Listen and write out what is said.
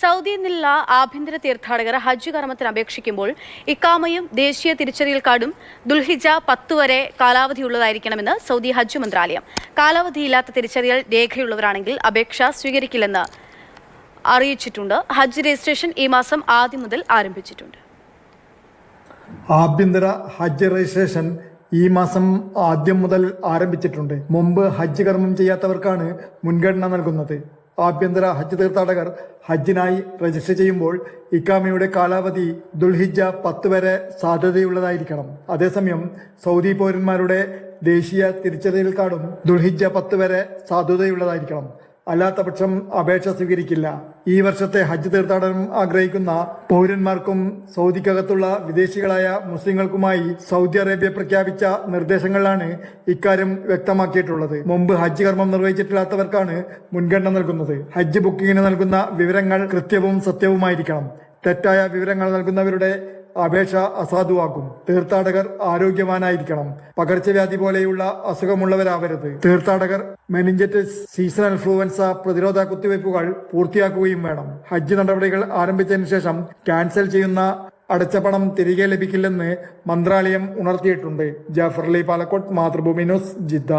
സൗദിയിൽ നിന്നുള്ള ആഭ്യന്തര തീർത്ഥാടകർ ഹജ്ജ് കർമ്മത്തിന് അപേക്ഷിക്കുമ്പോൾ ഇക്കാമയും ദേശീയ തിരിച്ചറിയൽ കാർഡും ദുൽഹിജ പത്ത് വരെ കാലാവധിയുള്ളതായിരിക്കണമെന്ന് സൗദി ഹജ്ജ് മന്ത്രാലയം. കാലാവധിയില്ലാത്ത തിരിച്ചറിയൽ രേഖയുള്ളവരാണെങ്കിൽ അപേക്ഷ സ്വീകരിക്കില്ലെന്ന് അറിയിച്ചിട്ടുണ്ട്. ഹജ്ജ് രജിസ്ട്രേഷൻ ഈ മാസം ആദ്യം മുതൽ ആരംഭിച്ചിട്ടുണ്ട്. ആഭ്യന്തര ഹജ്ജ് രജിസ്ട്രേഷൻ ഈ മാസം ആദ്യം മുതൽ ആരംഭിച്ചിട്ടുണ്ട്. മുമ്പ് ഹജ്ജ് കർമ്മം ചെയ്യാത്തവർക്കാണ് മുൻഗണന നൽകുന്നത്. ആഭ്യന്തര ഹജ്ജ് തീർത്ഥാടകർ ഹജ്ജിനായി രജിസ്റ്റർ ചെയ്യുമ്പോൾ ഇക്കാമയുടെ കാലാവധി ദുൽഹിജ പത്ത് വരെ സാധ്യതയുള്ളതായിരിക്കണം. അതേസമയം സൗദി പൗരന്മാരുടെ ദേശീയ തിരിച്ചറിയൽ കാർഡും ദുൽഹിജ പത്ത് വരെ സാധുതയുള്ളതായിരിക്കണം അല്ലാത്ത പക്ഷം അപേക്ഷ സ്വീകരിക്കില്ല. ഈ വർഷത്തെ ഹജ്ജ് തീർത്ഥാടനം ആഗ്രഹിക്കുന്ന പൗരന്മാർക്കും സൗദിക്കകത്തുള്ള വിദേശികളായ മുസ്ലിങ്ങൾക്കുമായി സൗദി അറേബ്യ പ്രഖ്യാപിച്ച നിർദ്ദേശങ്ങളിലാണ് ഇക്കാര്യം വ്യക്തമാക്കിയിട്ടുള്ളത്. മുമ്പ് ഹജ്ജ് കർമ്മം നിർവഹിച്ചിട്ടില്ലാത്തവർക്കാണ് മുൻഗണന നൽകുന്നത്. ഹജ്ജ് ബുക്കിങ്ങിന് നൽകുന്ന വിവരങ്ങൾ കൃത്യവും സത്യവുമായിരിക്കണം. തെറ്റായ വിവരങ്ങൾ നൽകുന്നവരുടെ അപേക്ഷ അസാധുവാക്കും. തീർത്ഥാടകർ ആരോഗ്യവാനായിരിക്കണം. പകർച്ചവ്യാധി പോലെയുള്ള അസുഖമുള്ളവരാവരുത്. തീർത്ഥാടകർ മെനിഞ്ചറ്റിസ് സീസണൽ ഇൻഫ്ലുവൻസ പ്രതിരോധ കുത്തിവയ്പ്പുകൾ പൂർത്തിയാക്കുകയും വേണം. ഹജ്ജ് നടപടികൾ ആരംഭിച്ചതിന് ശേഷം ക്യാൻസൽ ചെയ്യുന്ന അടച്ച പണം തിരികെ ലഭിക്കില്ലെന്ന് മന്ത്രാലയം ഉണർത്തിയിട്ടുണ്ട്. Jafarali Palakkot Mathrubhumi news Jeddah.